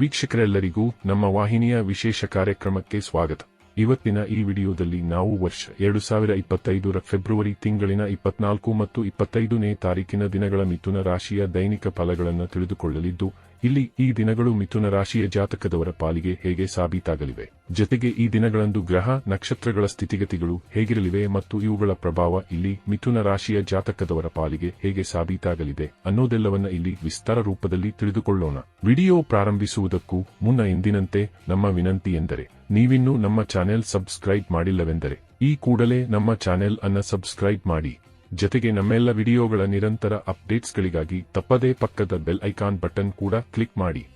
ವೀಕ್ಷಕರೆಲ್ಲರಿಗೂ ನಮ್ಮ ವಾಹಿನಿಯ ವಿಶೇಷ ಕಾರ್ಯಕ್ರಮಕ್ಕೆ ಸ್ವಾಗತ. ಇವತ್ತಿನ ಈ ವಿಡಿಯೋದಲ್ಲಿ ನಾವು ವರ್ಷ ಎರಡು ಸಾವಿರ ಇಪ್ಪತ್ತೈದರ ಫೆಬ್ರವರಿ ತಿಂಗಳಿನ ಇಪ್ಪತ್ನಾಲ್ಕು ಮತ್ತು ಇಪ್ಪತ್ತೈದನೇ ತಾರೀಕಿನ ದಿನಗಳ ಮಿಥುನ ರಾಶಿಯ ದೈನಿಕ ಫಲಗಳನ್ನು ತಿಳಿದುಕೊಳ್ಳಲಿದ್ದು, ಇಲ್ಲಿ ಈ ದಿನಗಳು ಮಿಥುನ ರಾಶಿಯ ಜಾತಕದವರ ಪಾಲಿಗೆ ಹೇಗೆ ಸಾಬೀತಾಗಲಿವೆ? ಜೊತೆಗೆ ಈ ದಿನಗಳಂದು ಗ್ರಹ, ನಕ್ಷತ್ರಗಳ ಸ್ಥಿತಿಗತಿಗಳು ಹೇಗಿರಲಿವೆ ಮತ್ತು ಇವುಗಳ ಪ್ರಭಾವ ಇಲ್ಲಿ ಮಿಥುನ ರಾಶಿಯ ಜಾತಕದವರ ಪಾಲಿಗೆ ಹೇಗೆ ಸಾಬೀತಾಗಲಿದೆ ಅನ್ನೋದೆಲ್ಲವನ್ನ ಇಲ್ಲಿ ವಿಸ್ತಾರ ರೂಪದಲ್ಲಿ ತಿಳಿದುಕೊಳ್ಳೋಣ. ವಿಡಿಯೋ ಪ್ರಾರಂಭಿಸುವುದಕ್ಕೂ ಮುನ್ನ ಎಂದಿನಂತೆ ನಮ್ಮ ವಿನಂತಿ ಎಂದರೆ, ನೀವಿನ್ನೂ ನಮ್ಮ ಚಾನೆಲ್ ಸಬ್ಸ್ಕ್ರೈಬ್ ಮಾಡಿಲ್ಲವೆಂದರೆ, ಈ ಕೂಡಲೇ ನಮ್ಮ ಚಾನೆಲ್ ಅನ್ನ ಸಬ್ಸ್ಕ್ರೈಬ್ ಮಾಡಿ. ಜೊತೆಗೆ ನಮ್ಮೆಲ್ಲ ವಿಡಿಯೋಗಳ ನಿರಂತರ ಅಪ್ಡೇಟ್ಸ್ಗಳಿಗಾಗಿ ತಪ್ಪದೇ ಪಕ್ಕದ ಬೆಲ್ ಐಕಾನ್ ಬಟನ್ ಕೂಡ ಕ್ಲಿಕ್ ಮಾಡಿ.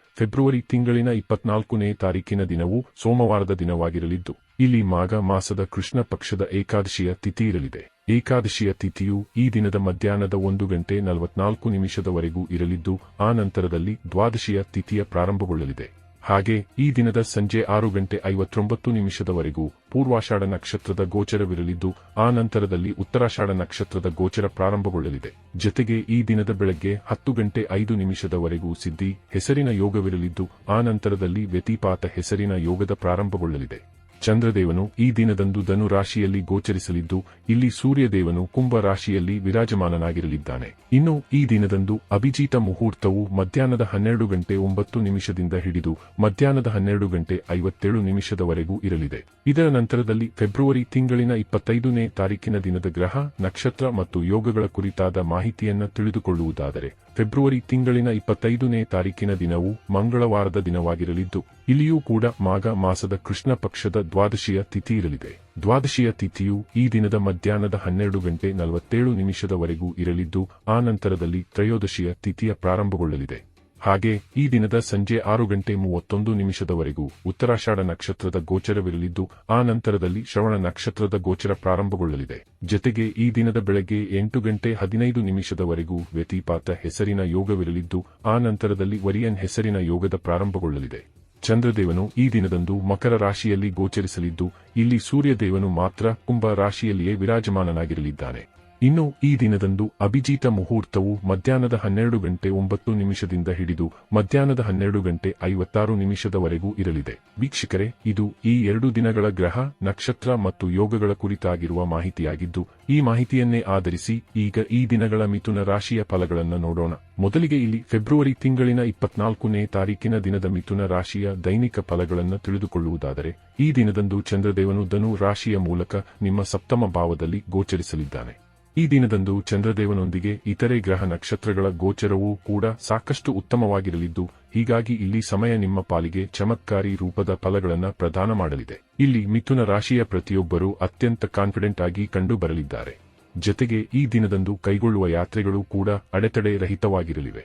ಫೆಬ್ರವರಿ ತಿಂಗಳಿನ ಇಪ್ಪತ್ನಾಲ್ಕನೇ ತಾರೀಕಿನ ದಿನವು ಸೋಮವಾರದ ದಿನವಾಗಿರಲಿದ್ದು, ಇಲ್ಲಿ ಮಾಘ ಮಾಸದ ಕೃಷ್ಣ ಪಕ್ಷದ ಏಕಾದಶಿಯ ತಿಥಿ ಇರಲಿದೆ. ಏಕಾದಶಿಯ ತಿಥಿಯು ಈ ದಿನದ ಮಧ್ಯಾಹ್ನದ ಒಂದು ಗಂಟೆ ನಲವತ್ನಾಲ್ಕು ನಿಮಿಷದವರೆಗೂ ಇರಲಿದ್ದು, ಆ ನಂತರದಲ್ಲಿ ದ್ವಾದಶಿಯ ತಿಥಿಯ ಪ್ರಾರಂಭಗೊಳ್ಳಲಿದೆ. ಹಾಗೆ ಈ ದಿನದ ಸಂಜೆ ಆರು ಗಂಟೆ ಐವತ್ತೊಂಬತ್ತು ನಿಮಿಷದವರೆಗೂ ಪೂರ್ವಾಷಾಢ ನಕ್ಷತ್ರದ ಗೋಚರವಿರಲಿದ್ದು, ಆ ನಂತರದಲ್ಲಿ ಉತ್ತರಾಷಾಢ ನಕ್ಷತ್ರದ ಗೋಚರ ಪ್ರಾರಂಭಗೊಳ್ಳಲಿದೆ. ಜೊತೆಗೆ ಈ ದಿನದ ಬೆಳಗ್ಗೆ ಹತ್ತು ಗಂಟೆ ಐದು ನಿಮಿಷದವರೆಗೂ ಸಿದ್ಧಿ, ಹೆಸರಿನ ಯೋಗವಿರಲಿದ್ದು, ಆ ನಂತರದಲ್ಲಿ ವ್ಯತಿಪಾತ ಹೆಸರಿನ ಯೋಗದ ಪ್ರಾರಂಭಗೊಳ್ಳಲಿದೆ. ಚಂದ್ರದೇವನು ಈ ದಿನದಂದು ಧನು ರಾಶಿಯಲ್ಲಿ ಗೋಚರಿಸಲಿದ್ದು, ಇಲ್ಲಿ ಸೂರ್ಯದೇವನು ಕುಂಭ ರಾಶಿಯಲ್ಲಿ ವಿರಾಜಮಾನನಾಗಿರಲಿದ್ದಾನೆ. ಇನ್ನು ಈ ದಿನದಂದು ಅಭಿಜಿತ ಮುಹೂರ್ತವು ಮಧ್ಯಾಹ್ನದ ಹನ್ನೆರಡು ಗಂಟೆ ಒಂಬತ್ತು ನಿಮಿಷದಿಂದ ಹಿಡಿದು ಮಧ್ಯಾಹ್ನದ ಹನ್ನೆರಡು ಗಂಟೆ ಐವತ್ತೇಳು ನಿಮಿಷದವರೆಗೂ ಇರಲಿದೆ. ಇದರ ನಂತರದಲ್ಲಿ ಫೆಬ್ರವರಿ ತಿಂಗಳಿನ ಇಪ್ಪತ್ತೈದನೇ ತಾರೀಕಿನ ದಿನದ ಗ್ರಹ, ನಕ್ಷತ್ರ ಮತ್ತು ಯೋಗಗಳ ಕುರಿತಾದ ಮಾಹಿತಿಯನ್ನು ತಿಳಿದುಕೊಳ್ಳುವುದಾದರೆ ಫೆಬ್ರವರಿ ತಿಂಗಳಿನ ಇಪ್ಪತ್ತೈದನೇ ತಾರೀಕಿನ ದಿನವು ಮಂಗಳವಾರದ ದಿನವಾಗಿರಲಿದ್ದು, ಇಲ್ಲಿಯೂ ಕೂಡ ಮಾಘ ಮಾಸದ ಕೃಷ್ಣ ಪಕ್ಷದ ದ್ವಾದಶಿಯ ತಿಥಿ ಇರಲಿದೆ. ದ್ವಾದಶಿಯ ತಿಥಿಯು ಈ ದಿನದ ಮಧ್ಯಾಹ್ನದ ಹನ್ನೆರಡು ಗಂಟೆ ನಲವತ್ತೇಳು ನಿಮಿಷದವರೆಗೂ ಇರಲಿದ್ದು, ಆ ನಂತರದಲ್ಲಿ ತ್ರಯೋದಶಿಯ ತಿಥಿಯ ಪ್ರಾರಂಭಗೊಳ್ಳಲಿದೆ. ಹಾಗೆ, ಈ ದಿನದ ಸಂಜೆ ಆರು ಗಂಟೆ ಮೂವತ್ತೊಂದು ನಿಮಿಷದವರೆಗೂ ಉತ್ತರಾಷಾಢ ನಕ್ಷತ್ರದ ಗೋಚರವಿರಲಿದ್ದು, ಆ ನಂತರದಲ್ಲಿ ಶ್ರವಣ ನಕ್ಷತ್ರದ ಗೋಚರ ಪ್ರಾರಂಭಗೊಳ್ಳಲಿದೆ. ಜೊತೆಗೆ, ಈ ದಿನದ ಬೆಳಗ್ಗೆ ಎಂಟು ಗಂಟೆ ಹದಿನೈದು ನಿಮಿಷದವರೆಗೂ ವ್ಯತಿಪಾತ ಹೆಸರಿನ ಯೋಗವಿರಲಿದ್ದು, ಆ ನಂತರದಲ್ಲಿ ವರಿಯನ್ ಹೆಸರಿನ ಯೋಗದ ಪ್ರಾರಂಭಗೊಳ್ಳಲಿದೆ. ಚಂದ್ರದೇವನು ಈ ದಿನದಂದು ಮಕರ ರಾಶಿಯಲ್ಲಿ ಗೋಚರಿಸಲಿದ್ದು, ಇಲ್ಲಿ ಸೂರ್ಯದೇವನು ಮಾತ್ರ ಕುಂಭ ರಾಶಿಯಲ್ಲಿಯೇ ವಿರಾಜಮಾನನಾಗಿರಲಿದ್ದಾನೆ. ಇನ್ನು ಈ ದಿನದಂದು ಅಭಿಜಿತ ಮುಹೂರ್ತವು ಮಧ್ಯಾಹ್ನದ ಹನ್ನೆರಡು ಗಂಟೆ ಒಂಬತ್ತು ನಿಮಿಷದಿಂದ ಹಿಡಿದು ಮಧ್ಯಾಹ್ನದ ಹನ್ನೆರಡು ಗಂಟೆ ಐವತ್ತಾರು ನಿಮಿಷದವರೆಗೂ ಇರಲಿದೆ. ವೀಕ್ಷಕರೇ, ಇದು ಈ ಎರಡು ದಿನಗಳ ಗ್ರಹ, ನಕ್ಷತ್ರ ಮತ್ತು ಯೋಗಗಳ ಕುರಿತಾಗಿರುವ ಮಾಹಿತಿಯಾಗಿದ್ದು, ಈ ಮಾಹಿತಿಯನ್ನೇ ಆಧರಿಸಿ ಈಗ ಈ ದಿನಗಳ ಮಿಥುನ ರಾಶಿಯ ಫಲಗಳನ್ನು ನೋಡೋಣ. ಮೊದಲಿಗೆ ಇಲ್ಲಿ ಫೆಬ್ರವರಿ ತಿಂಗಳಿನ ಇಪ್ಪತ್ನಾಲ್ಕನೇ ತಾರೀಕಿನ ದಿನದ ಮಿಥುನ ರಾಶಿಯ ದೈನಿಕ ಫಲಗಳನ್ನು ತಿಳಿದುಕೊಳ್ಳುವುದಾದರೆ, ಈ ದಿನದಂದು ಚಂದ್ರದೇವನು ಧನು ರಾಶಿಯ ಮೂಲಕ ನಿಮ್ಮ ಸಪ್ತಮ ಭಾವದಲ್ಲಿ ಗೋಚರಿಸಲಿದ್ದಾನೆ. ಈ ದಿನದಂದು ಚಂದ್ರದೇವನೊಂದಿಗೆ ಇತರೆ ಗ್ರಹ ನಕ್ಷತ್ರಗಳ ಗೋಚರವೂ ಕೂಡ ಸಾಕಷ್ಟು ಉತ್ತಮವಾಗಿರಲಿದ್ದು, ಹೀಗಾಗಿ ಇಲ್ಲಿ ಸಮಯ ನಿಮ್ಮ ಪಾಲಿಗೆ ಚಮತ್ಕಾರಿ ರೂಪದ ಫಲಗಳನ್ನು ಪ್ರದಾನ ಮಾಡಲಿದೆ. ಇಲ್ಲಿ ಮಿಥುನ ರಾಶಿಯ ಪ್ರತಿಯೊಬ್ಬರೂ ಅತ್ಯಂತ ಕಾನ್ಫಿಡೆಂಟ್ ಆಗಿ ಕಂಡು ಬರಲಿದ್ದಾರೆ ಜೊತೆಗೆ ಈ ದಿನದಂದು ಕೈಗೊಳ್ಳುವ ಯಾತ್ರೆಗಳು ಕೂಡ ಅಡೆತಡೆ ರಹಿತವಾಗಿರಲಿವೆ.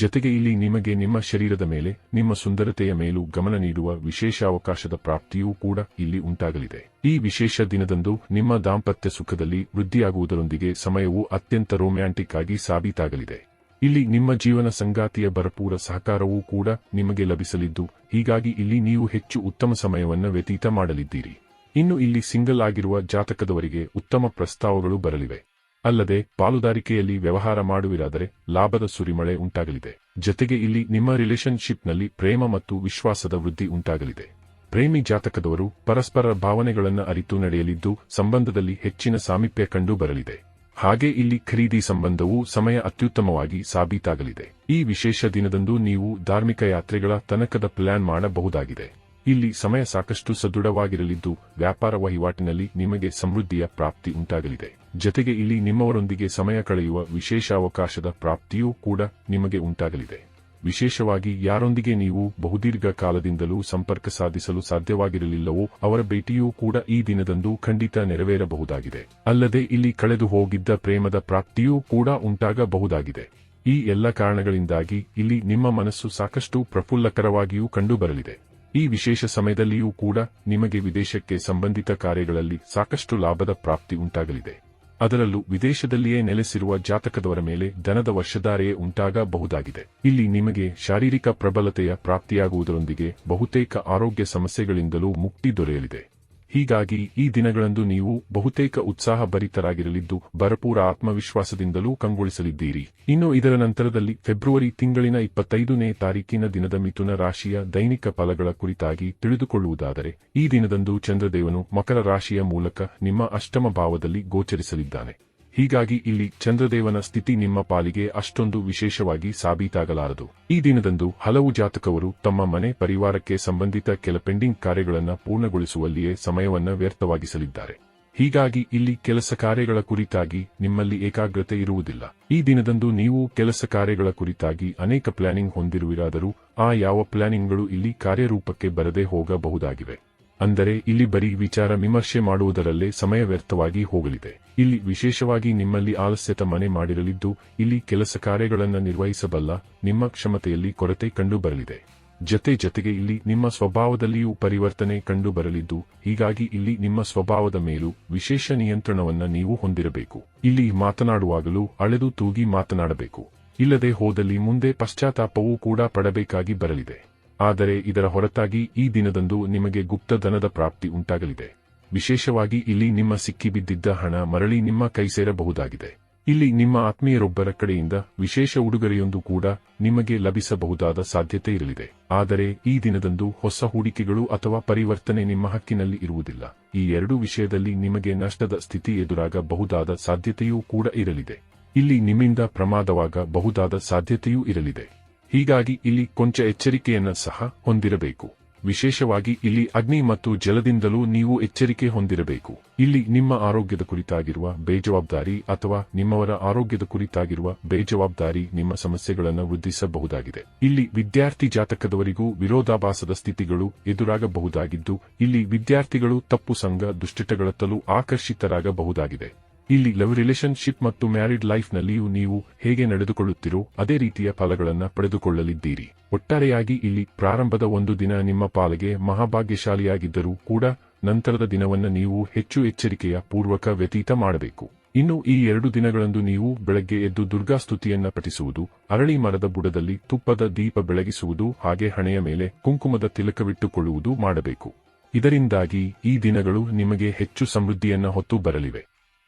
ಜೊತೆಗೆ ಇಲ್ಲಿ ನಿಮಗೆ ನಿಮ್ಮ ಶರೀರದ ಮೇಲೆ, ನಿಮ್ಮ ಸುಂದರತೆಯ ಮೇಲೂ ಗಮನ ನೀಡುವ ವಿಶೇಷ ಅವಕಾಶದ ಪ್ರಾಪ್ತಿಯೂ ಕೂಡ ಇಲ್ಲಿ ಉಂಟಾಗಲಿದೆ. ಈ ವಿಶೇಷ ದಿನದಂದು ನಿಮ್ಮ ದಾಂಪತ್ಯ ಸುಖದಲ್ಲಿ ವೃದ್ಧಿಯಾಗುವುದರೊಂದಿಗೆ ಸಮಯವು ಅತ್ಯಂತ ರೊಮ್ಯಾಂಟಿಕ್ ಆಗಿ ಸಾಬೀತಾಗಲಿದೆ. ಇಲ್ಲಿ ನಿಮ್ಮ ಜೀವನ ಸಂಗಾತಿಯ ಭರಪೂರ ಸಹಕಾರವೂ ಕೂಡ ನಿಮಗೆ ಲಭಿಸಲಿದ್ದು, ಹೀಗಾಗಿ ಇಲ್ಲಿ ನೀವು ಹೆಚ್ಚು ಉತ್ತಮ ಸಮಯವನ್ನು ವ್ಯತೀತ ಮಾಡಲಿದ್ದೀರಿ. ಇನ್ನು ಇಲ್ಲಿ ಸಿಂಗಲ್ ಆಗಿರುವ ಜಾತಕದವರಿಗೆ ಉತ್ತಮ ಪ್ರಸ್ತಾವಗಳು ಬರಲಿವೆ. ಅಲ್ಲದೆ ಪಾಲುದಾರಿಕೆಯಲ್ಲಿ ವ್ಯವಹಾರ ಮಾಡುವಿರಾದರೆ ಲಾಭದ ಸುರಿಮಳೆ ಉಂಟಾಗಲಿದೆ. ಜತೆಗೆ ಇಲ್ಲಿ ನಿಮ್ಮ ರಿಲೇಶನ್ಶಿಪ್ನಲ್ಲಿ ಪ್ರೇಮ ಮತ್ತು ವಿಶ್ವಾಸದ ವೃದ್ಧಿ ಉಂಟಾಗಲಿದೆ. ಪ್ರೇಮಿ ಜಾತಕದವರು ಪರಸ್ಪರ ಭಾವನೆಗಳನ್ನು ಅರಿತು ನಡೆಯಲಿದ್ದು ಸಂಬಂಧದಲ್ಲಿ ಹೆಚ್ಚಿನ ಸಾಮೀಪ್ಯ ಕಂಡು ಬರಲಿದೆ ಹಾಗೆ ಇಲ್ಲಿ ಖರೀದಿ ಸಂಬಂಧವು ಸಮಯ ಅತ್ಯುತ್ತಮವಾಗಿ ಸಾಬೀತಾಗಲಿದೆ. ಈ ವಿಶೇಷ ದಿನದಂದು ನೀವು ಧಾರ್ಮಿಕ ಯಾತ್ರೆಗಳ ತನಕದ ಪ್ಲಾನ್ ಮಾಡಬಹುದಾಗಿದೆ. ಇಲ್ಲಿ ಸಮಯ ಸಾಕಷ್ಟು ಸದೃಢವಾಗಿರಲಿದ್ದು, ವ್ಯಾಪಾರ ವಹಿವಾಟಿನಲ್ಲಿ ನಿಮಗೆ ಸಮೃದ್ಧಿಯ ಪ್ರಾಪ್ತಿ ಉಂಟಾಗಲಿದೆ. ಜತೆಗೆ ಇಲ್ಲಿ ನಿಮ್ಮವರೊಂದಿಗೆ ಸಮಯ ಕಳೆಯುವ ವಿಶೇಷ ಅವಕಾಶದ ಪ್ರಾಪ್ತಿಯೂ ಕೂಡ ನಿಮಗೆ ಉಂಟಾಗಲಿದೆ. ವಿಶೇಷವಾಗಿ ಯಾರೊಂದಿಗೆ ನೀವು ಬಹುದೀರ್ಘ ಕಾಲದಿಂದಲೂ ಸಂಪರ್ಕ ಸಾಧಿಸಲು ಸಾಧ್ಯವಾಗಿರಲಿಲ್ಲವೋ ಅವರ ಭೇಟಿಯೂ ಕೂಡ ಈ ದಿನದಂದು ಖಂಡಿತ ನೆರವೇರಬಹುದಾಗಿದೆ. ಅಲ್ಲದೆ ಇಲ್ಲಿ ಕಳೆದು ಹೋಗಿದ್ದ ಪ್ರೇಮದ ಪ್ರಾಪ್ತಿಯೂ ಕೂಡ ಉಂಟಾಗಬಹುದಾಗಿದೆ. ಈ ಎಲ್ಲ ಕಾರಣಗಳಿಂದಾಗಿ ಇಲ್ಲಿ ನಿಮ್ಮ ಮನಸ್ಸು ಸಾಕಷ್ಟು ಪ್ರಫುಲ್ಲಕರವಾಗಿಯೂ ಕಂಡುಬರಲಿದೆ. ಈ ವಿಶೇಷ ಸಮಯದಲ್ಲಿಯೂ ಕೂಡ ನಿಮಗೆ ವಿದೇಶಕ್ಕೆ ಸಂಬಂಧಿತ ಕಾರ್ಯಗಳಲ್ಲಿ ಸಾಕಷ್ಟು ಲಾಭದ ಪ್ರಾಪ್ತಿ ಉಂಟಾಗಲಿದೆ. ಅದರಲ್ಲೂ ವಿದೇಶದಲ್ಲಿಯೇ ನೆಲೆಸಿರುವ ಜಾತಕದವರ ಮೇಲೆ ಧನದ ವರ್ಷಧಾರೆಯೇ ಉಂಟಾಗಬಹುದಾಗಿದೆ. ಇಲ್ಲಿ ನಿಮಗೆ ಶಾರೀರಿಕ ಪ್ರಬಲತೆಯ ಪ್ರಾಪ್ತಿಯಾಗುವುದರೊಂದಿಗೆ ಬಹುತೇಕ ಆರೋಗ್ಯ ಸಮಸ್ಯೆಗಳಿಂದಲೂ ಮುಕ್ತಿ ದೊರೆಯಲಿದೆ. ಹೀಗಾಗಿ ಈ ದಿನಗಳಂದು ನೀವು ಬಹುತೇಕ ಉತ್ಸಾಹಭರಿತರಾಗಿರಲಿದ್ದು ಭರಪೂರ ಆತ್ಮವಿಶ್ವಾಸದಿಂದಲೂ ಕಂಗೊಳಿಸಲಿದ್ದೀರಿ. ಇನ್ನು ಇದರ ನಂತರದಲ್ಲಿ ಫೆಬ್ರವರಿ ತಿಂಗಳಿನ ಇಪ್ಪತ್ತೈದನೇ ತಾರೀಕಿನ ದಿನದ ಮಿಥುನ ರಾಶಿಯ ದೈನಿಕ ಫಲಗಳ ಕುರಿತಾಗಿ ತಿಳಿದುಕೊಳ್ಳುವುದಾದರೆ, ಈ ದಿನದಂದು ಚಂದ್ರದೇವನು ಮಕರ ರಾಶಿಯ ಮೂಲಕ ನಿಮ್ಮ ಅಷ್ಟಮ ಭಾವದಲ್ಲಿ ಗೋಚರಿಸಲಿದ್ದಾನೆ. ಹೀಗಾಗಿ ಇಲ್ಲಿ ಚಂದ್ರದೇವನ ಸ್ಥಿತಿ ನಿಮ್ಮ ಪಾಲಿಗೆ ಅಷ್ಟೊಂದು ವಿಶೇಷವಾಗಿ ಸಾಬೀತಾಗಲಾರದು. ಈ ದಿನದಂದು ಹಲವು ಜಾತಕವರು ತಮ್ಮ ಮನೆ ಪರಿವಾರಕ್ಕೆ ಸಂಬಂಧಿತ ಕೆಲ ಪೆಂಡಿಂಗ್ ಕಾರ್ಯಗಳನ್ನು ಪೂರ್ಣಗೊಳಿಸುವಲ್ಲಿಯೇ ಸಮಯವನ್ನು ವ್ಯರ್ಥವಾಗಿಸಲಿದ್ದಾರೆ. ಹೀಗಾಗಿ ಇಲ್ಲಿ ಕೆಲಸ ಕಾರ್ಯಗಳ ಕುರಿತಾಗಿ ನಿಮ್ಮಲ್ಲಿ ಏಕಾಗ್ರತೆ ಇರುವುದಿಲ್ಲ. ಈ ದಿನದಂದು ನೀವು ಕೆಲಸ ಕಾರ್ಯಗಳ ಕುರಿತಾಗಿ ಅನೇಕ ಪ್ಲಾನಿಂಗ್ ಹೊಂದಿರುವಿರಾದರೂ ಆ ಯಾವ ಪ್ಲಾನಿಂಗ್ಗಳು ಇಲ್ಲಿ ಕಾರ್ಯರೂಪಕ್ಕೆ ಬರದೇ ಹೋಗಬಹುದಾಗಿವೆ. ಅಂದರೆ ಇಲ್ಲಿ ಬರೀ ವಿಚಾರ ವಿಮರ್ಶೆ ಮಾಡುವುದರಲ್ಲೇ ಸಮಯ ವ್ಯರ್ಥವಾಗಿ ಹೋಗಲಿದೆ. ಇಲ್ಲಿ ವಿಶೇಷವಾಗಿ ನಿಮ್ಮಲ್ಲಿ ಆಲಸ್ಯತ ಮನೆ ಮಾಡಿರಲಿದ್ದು, ಇಲ್ಲಿ ಕೆಲಸ ಕಾರ್ಯಗಳನ್ನು ನಿರ್ವಹಿಸಬಲ್ಲ, ನಿಮ್ಮ ಕ್ಷಮತೆಯಲ್ಲಿ ಕೊರತೆ ಕಂಡುಬರಲಿದೆ. ಜತೆ ಜತೆಗೆ ಇಲ್ಲಿ ನಿಮ್ಮ ಸ್ವಭಾವದಲ್ಲಿಯೂ ಪರಿವರ್ತನೆ ಕಂಡುಬರಲಿದ್ದು, ಹೀಗಾಗಿ ಇಲ್ಲಿ ನಿಮ್ಮ ಸ್ವಭಾವದ ಮೇಲೂ ವಿಶೇಷ ನಿಯಂತ್ರಣವನ್ನು ನೀವು ಹೊಂದಿರಬೇಕು. ಇಲ್ಲಿ ಮಾತನಾಡುವಾಗಲೂ ಅಳೆದು ತೂಗಿ ಮಾತನಾಡಬೇಕು. ಇಲ್ಲದೆ ಹೋದಲ್ಲಿ ಮುಂದೆ ಪಶ್ಚಾತ್ತಾಪವೂ ಕೂಡ ಪಡಬೇಕಾಗಿ ಬರಲಿದೆ. ಆದರೆ ಇದರ ಹೊರತಾಗಿ ಈ ದಿನದಂದು ನಿಮಗೆ ಗುಪ್ತಧನದ ಪ್ರಾಪ್ತಿ ಉಂಟಾಗಲಿದೆ. ವಿಶೇಷವಾಗಿ ಇಲ್ಲಿ ನಿಮ್ಮ ಸಿಕ್ಕಿಬಿದ್ದಿದ್ದ ಹಣ ಮರಳಿ ನಿಮ್ಮ ಕೈ ಸೇರಬಹುದಾಗಿದೆ. ಇಲ್ಲಿ ನಿಮ್ಮ ಆತ್ಮೀಯರೊಬ್ಬರ ಕಡೆಯಿಂದ ವಿಶೇಷ ಉಡುಗೊರೆಯೊಂದು ಕೂಡ ನಿಮಗೆ ಲಭಿಸಬಹುದಾದ ಸಾಧ್ಯತೆ ಇರಲಿದೆ. ಆದರೆ ಈ ದಿನದಂದು ಹೊಸ ಹೂಡಿಕೆಗಳು ಅಥವಾ ಪರಿವರ್ತನೆ ನಿಮ್ಮ ಹಕ್ಕಿನಲ್ಲಿ ಇರುವುದಿಲ್ಲ. ಈ ಎರಡು ವಿಷಯದಲ್ಲಿ ನಿಮಗೆ ನಷ್ಟದ ಸ್ಥಿತಿ ಎದುರಾಗಬಹುದಾದ ಸಾಧ್ಯತೆಯೂ ಕೂಡ ಇರಲಿದೆ. ಇಲ್ಲಿ ನಿಮ್ಮಿಂದ ಪ್ರಮಾದವಾಗಬಹುದಾದ ಸಾಧ್ಯತೆಯೂ ಇರಲಿದೆ. ಹೀಗಾಗಿ ಇಲ್ಲಿ ಕೊಂಚ ಎಚ್ಚರಿಕೆಯನ್ನ ಸಹ ಹೊಂದಿರಬೇಕು. ವಿಶೇಷವಾಗಿ ಇಲ್ಲಿ ಅಗ್ನಿ ಮತ್ತು ಜಲದಿಂದಲೂ ನೀವು ಎಚ್ಚರಿಕೆ ಹೊಂದಿರಬೇಕು. ಇಲ್ಲಿ ನಿಮ್ಮ ಆರೋಗ್ಯದ ಕುರಿತಾಗಿರುವ ಬೇಜವಾಬ್ದಾರಿ ಅಥವಾ ನಿಮ್ಮವರ ಆರೋಗ್ಯದ ಕುರಿತಾಗಿರುವ ಬೇಜವಾಬ್ದಾರಿ ನಿಮ್ಮ ಸಮಸ್ಯೆಗಳನ್ನು ವೃದ್ಧಿಸಬಹುದಾಗಿದೆ. ಇಲ್ಲಿ ವಿದ್ಯಾರ್ಥಿ ಜಾತಕದವರಿಗೂ ವಿರೋಧಾಭಾಸದ ಸ್ಥಿತಿಗಳು ಎದುರಾಗಬಹುದಾಗಿದ್ದು, ಇಲ್ಲಿ ವಿದ್ಯಾರ್ಥಿಗಳು ತಪ್ಪು ಸಂಘ ದುಶ್ಚಟಗಳತ್ತಲೂ ಆಕರ್ಷಿತರಾಗಬಹುದಾಗಿದೆ. ಇಲ್ಲಿ ಲವ್ ರಿಲೇಶನ್ಶಿಪ್ ಮತ್ತು ಮ್ಯಾರಿಡ್ ಲೈಫ್ನಲ್ಲಿಯೂ ನೀವು ಹೇಗೆ ನಡೆದುಕೊಳ್ಳುತ್ತೀರೋ ಅದೇ ರೀತಿಯ ಫಲಗಳನ್ನು ಪಡೆದುಕೊಳ್ಳಲಿದ್ದೀರಿ. ಒಟ್ಟಾರೆಯಾಗಿ ಇಲ್ಲಿ ಪ್ರಾರಂಭದ ಒಂದು ದಿನ ನಿಮ್ಮ ಪಾಲಿಗೆ ಮಹಾಭಾಗ್ಯಶಾಲಿಯಾಗಿದ್ದರೂ ಕೂಡ ನಂತರದ ದಿನವನ್ನು ನೀವು ಹೆಚ್ಚು ಎಚ್ಚರಿಕೆಯ ಪೂರ್ವಕ ವ್ಯತೀತ ಮಾಡಬೇಕು. ಇನ್ನು ಈ ಎರಡು ದಿನಗಳಂದು ನೀವು ಬೆಳಗ್ಗೆ ಎದ್ದು ದುರ್ಗಾಸ್ತುತಿಯನ್ನ ಪಠಿಸುವುದು, ಅರಳಿ ಮರದ ಬುಡದಲ್ಲಿ ತುಪ್ಪದ ದೀಪ ಬೆಳಗಿಸುವುದು ಹಾಗೆ ಹಣೆಯ ಮೇಲೆ ಕುಂಕುಮದ ತಿಲಕವಿಟ್ಟುಕೊಳ್ಳುವುದು ಮಾಡಬೇಕು. ಇದರಿಂದಾಗಿ ಈ ದಿನಗಳು ನಿಮಗೆ ಹೆಚ್ಚು ಸಮೃದ್ಧಿಯನ್ನ ಹೊತ್ತು ಬರಲಿವೆ.